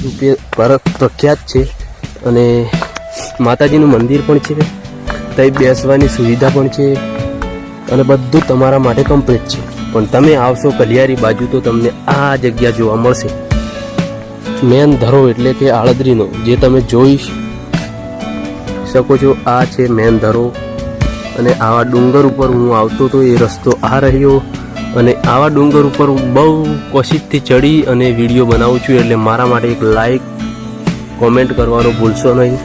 રૂપે ભારત પ્રખ્યાત છે અને માતાજીનું મંદિર પણ છે ત્યાં બેસવાની સુવિધા પણ છે અને બધું તમારા માટે કમ્પ્લીટ છે. પણ તમે આવશો કલિયારી બાજુ તો તમને આ જગ્યા જોવા મળશે. મેન ધરો એટલે કે આળદરીનો, જે તમે જોઈ શકો છો, આ છે મેન ધરો. અને આવા ડુંગર ઉપર હું આવતો તો એ રસ્તો આ રહ્યો. અને આવા ડુંગર ઉપર હું બહુ કોશિશથી ચડી અને વીડિયો બનાવું છું, એટલે મારા માટે એક લાઈક કોમેન્ટ કરવાનો ભૂલશો નહીં.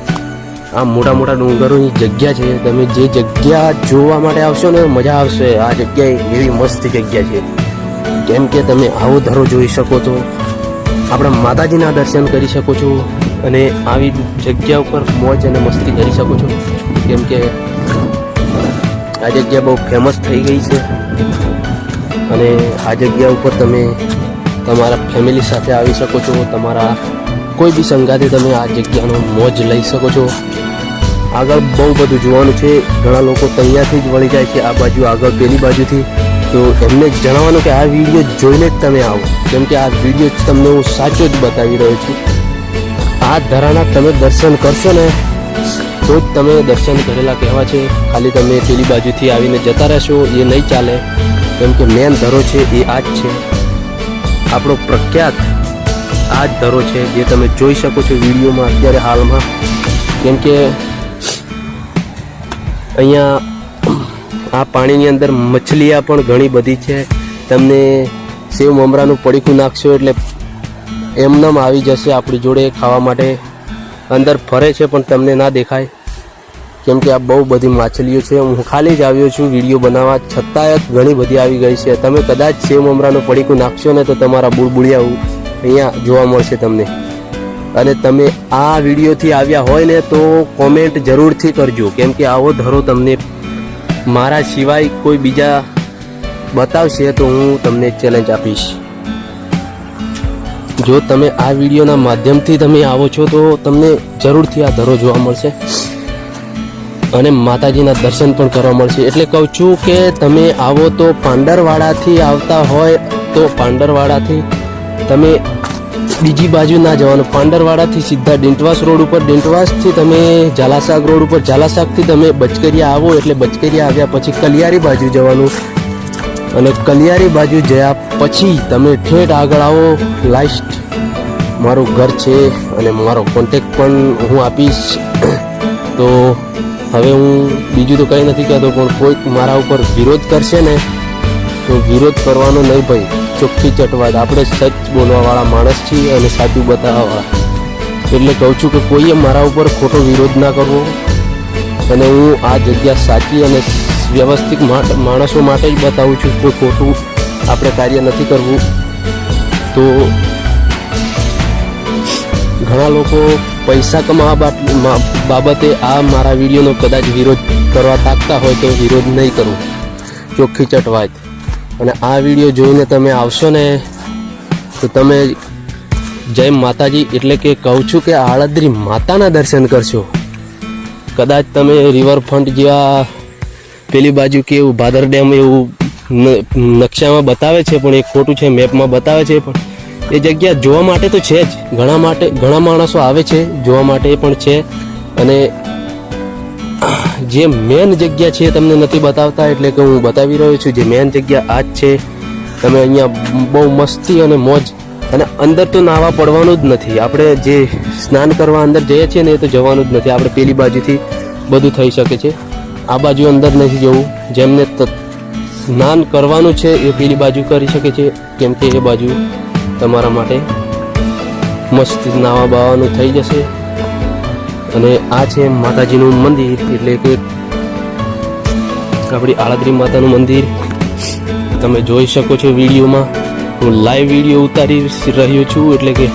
આ મોટા મોટા ડુંગરોની જગ્યા છે, તમે જે જગ્યા જોવા માટે આવશો ને મજા આવશે. આ જગ્યા એવી મસ્ત જગ્યા છે. કેમ કે તમે આવો ધરો જોઈ શકો છો. આપણા માતાજીના દર્શન કરી શકો છો અને આવી જગ્યા ઉપર મોજ અને મસ્તી કરી શકો છો. કેમ કે આ જગ્યા બહુ ફેમસ થઈ ગઈ છે. અને આ જગ્યા ઉપર તમે તમારા ફેમિલી સાથે આવી શકો છો, તમારા કોઈ બી સંગાતે તમે આ જગ્યાનો મોજ લઈ શકો છો. આગળ બહુ બધું જોવાનું છે, ઘણા લોકો તૈયારથી જ વળી જાય છે આ બાજુ, આગળ પેલી બાજુથી. તો એમને જણાવવાનું કે આ વીડિયો જોઈને જ તમે આવો. કેમ કે આ વીડિયો તમને હું સાચો જ બતાવી રહ્યો છું. આ ધરાના તમે દર્શન કરશો ને, તો જ તમે દર્શન કરેલા કહેવા છે. ખાલી તમે પેલી બાજુથી આવીને જતા રહેશો, એ નહીં ચાલે. કેમ કે મેન ધરો છે એ આ જ છે. આપણો પ્રખ્યાત આ જ ધરો છે જે તમે જોઈ શકો છો વિડીયોમાં અત્યારે હાલમાં. કેમ કે અહીંયા આ પાણીની અંદર મછલીયા પણ ઘણી બધી છે. તમને સેવ મમરાનું પડીકું નાખશો એટલે એમનેમ આવી જશે આપણી જોડે ખાવા માટે. અંદર ફરે છે પણ તમને ના દેખાય. કેમ કે આ બહુ બધી માછલીઓ છે. હું ખાલી જ આવ્યો છું. વીડિયો બનાવવા છતાંય ઘણી બધી આવી ગઈ છે. તમે કદાચ સેમ મમરાનું પડીકું નાખશો ને તો તમારા બુળબુળિયા અહીંયા જોવા મળશે તમને. અને તમે આ વિડીયોથી આવ્યા હોય ને તો કોમેન્ટ જરૂરથી કરજો. કેમ કે આવો ધરો તમને મારા સિવાય કોઈ બીજા બતાવશે તો હું તમને ચેલેન્જ આપીશ. જો તમે આ વિડીયોના માધ્યમથી તમે આવો છો તો તમને જરૂરથી આ ધરો જોવા મળશે. અને માતાજીના દર્શન પણ કરવા મળશે. એટલે કહું છું કે તમે આવો તો પાંડરવાડાથી આવતા હોય તો પાંડરવાડાથી. તમે બીજી બાજુ ના જવાનું. પાંડરવાડાથી સીધા ડિંટવાસ રોડ ઉપર. ડિંટવાસથી તમે ઝાલાશાક રોડ ઉપર. ઝાલાશાકથી તમે બચકરિયા આવો એટલે બચકરિયા આવ્યા પછી કલિયારી બાજુ જવાનું. અને કલિયારી બાજુ જયા પછી તમે ઠેઠ આગળ આવો. લાસ્ટ મારું ઘર છે અને મારો કોન્ટેક પણ હું આપીશ. તો હવે હું બીજું તો કંઈ નથી કહેતો, પણ કોઈક મારા ઉપર વિરોધ કરશે ને, તો વિરોધ કરવાનો નહીં ભાઈ, ચોખ્ખી ચટવાટ આપણે સચ બોલવાવાળા માણસ છીએ અને સાચું બતાવવાવાળા. એટલે કહું છું કે કોઈએ મારા ઉપર ખોટો વિરોધ ના કરવો અને હું આ જગ્યા સાચી અને વ્યવસ્થિત માણસો માટે જ બતાવું છું કોઈ ખોટું આપણે કાર્ય નથી કરવું. તો ઘણા લોકો પૈસા કમાવા બાબતે આ મારા વિડીયોનો કદાચ વિરોધ કરવા તાકતા હોય તો વિરોધ નહીં કરું. ચોખ્ખી ચટવાય. અને આ વીડિયો જોઈને તમે આવશો ને, તો તમે જય માતાજી એટલે કે કહું છું કે આળદ્રી માતાના દર્શન કરશો. કદાચ તમે રિવરફ્રન્ટ જેવા પેલી બાજુ કે એવું ભાદર ડેમ એવું નકશામાં બતાવે છે, પણ એ ખોટું છે મેપમાં બતાવે છે, પણ એ જગ્યા જોવા માટે તો છે જ. ઘણા માટે, ઘણા માણસો આવે છે, જોવા માટે પણ છે. અને જે મેન જગ્યા છે તમને નથી બતાવતા, એટલે કે હું બતાવી રહ્યો છું, જે મેન જગ્યા આ જ છે, તમે અહીંયા બહુ મસ્તી અને મોજ અને અંદર તો નાવા પડવાનું જ નથી. આપણે જે સ્નાન કરવા અંદર જઈએ છીએ ને એ તો જવાનું જ નથી. આપણે પેલી બાજુથી બધું થઈ શકે છે. આ બાજુ અંદર નથી જવું. જેમને સ્નાન કરવાનું છે એ પેલી બાજુ કરી શકે છે, કેમ કે એ બાજુ તમારા માટે મસ્ત નાવા બાવાનું થઈ જશે. અને આ છે માતાજીનું મંદિર, એટલે કે આપણી આળાદ્રી માતાનું મંદિર. તમે જોઈ શકો છો વિડીયોમાં. હું લાઈવ વીડિયો ઉતારી રહ્યો છું, એટલે કે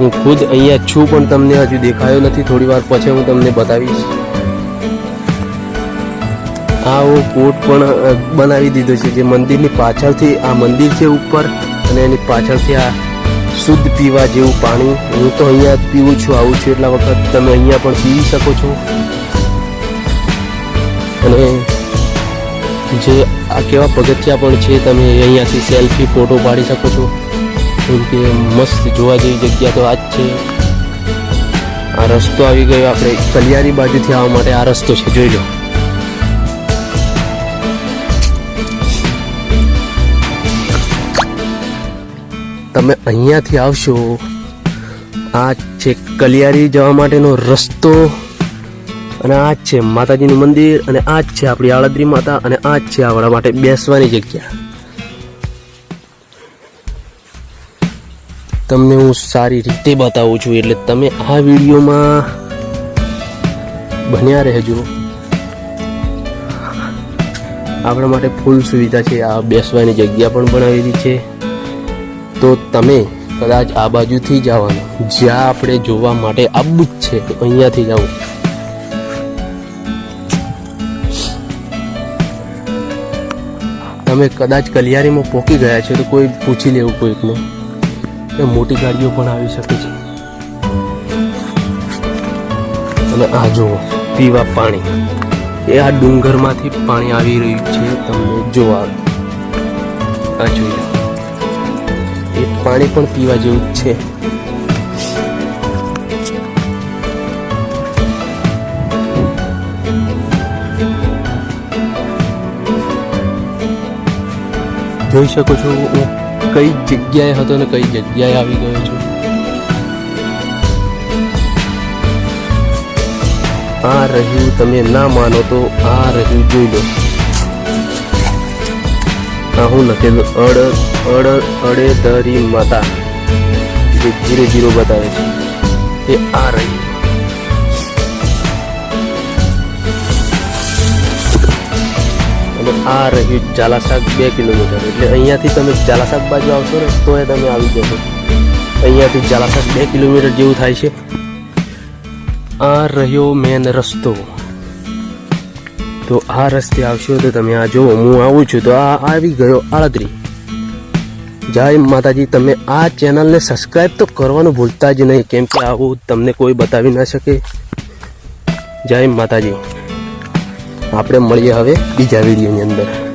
હું ખુદ અહીંયા છું, પણ તમને હજુ દેખાયો નથી. થોડી વાર પછી હું તમને બતાવીશ. આ હું કોટ પણ બનાવી દીધો છે, જે મંદિરની પાછળથી આ મંદિર છે ઉપર. અને એની પાછળથી આ શુદ્ધ પીવા જેવું પાણી. હું તો અહીંયા પીવું છું, આવું છું એટલા વખત તમે અહીંયા પણ પી શકો છો. અને જે આ કેવા પગથિયા પણ છે, તમે અહીંયાથી સેલ્ફી ફોટો પાડી શકો છો. કેમ કે મસ્ત જોવા જેવી જગ્યા તો આ જ છે. આ રસ્તો આવી ગયો, આપણે કલિયારી બાજુથી આવવા માટે આ રસ્તો છે, જોઈ લો. તમે અહીંયાથી આવશો, આ છે કલિયારી જવા માટેનો રસ્તો, અને આ જ છે માતાજીનું મંદિર, અને આ જ છે આપણી આળદ્રી માતા, અને આ જ છે આપણા માટે બેસવાની જગ્યા. તમને હું સારી રીતે બતાવું છું, એટલે તમે આ વિડીયોમાં બન્યા રહેજો. આપણા માટે ફૂલ સુવિધા છે આ બેસવાની જગ્યા પણ બનાવેલી છે. તો તમે કદાચ આ બાજુથી જવાનું. જ્યાં આપણે જોવા માટે આવવું જ છે, તો અહીંયાથી જવું તમે કદાચ કલિયારીમાં પોકી ગયા છો, તો કોઈ પૂછી લેવું કોઈકને. કે મોટી ગાડીઓ પણ આવી શકે છે. અને આ જુઓ, પીવા પાણી. એ આ ડુંગરમાંથી પાણી આવી રહ્યું છે, તમને જોવા. આ જોઈ લો. એ પાણી પણ પીવા જેવું જ છે. જોઈ શકો છો હું કઈ જગ્યાએ હતો ને કઈ જગ્યાએ આવી ગયો છું. આ રહ્યું તમે ના માનો તો આ રહ્યું જોઈ લો. હું લખેલું, અડ અડ અડેધરી માતા. જે જીરો જીરો બતાવે છે. એ આ રહ્યું અને આ રહ્યું જાલાસાગ બે કિલોમીટર. એટલે અહીંયાથી તમે જાલાસાગ બાજુ આવશો ને તો એ તમે આવી જશો. અહીંયાથી જાલાસાગ બે કિલોમીટર જેવું થાય છે. આ રહ્યો મેન રસ્તો. તો આ રસ્તે આવશો તો તમે આ જુઓ, હું આવું છું તો આ આવી ગયો આળદરી. જય માતાજી, તમે આ ચેનલને સબસ્ક્રાઈબ તો કરવાનું ભૂલતા જ નહીં, કેમ કે આવું તમને કોઈ બતાવી ના શકે. જય માતાજી. આપણે મળીએ હવે બીજા વિડીયોની અંદર.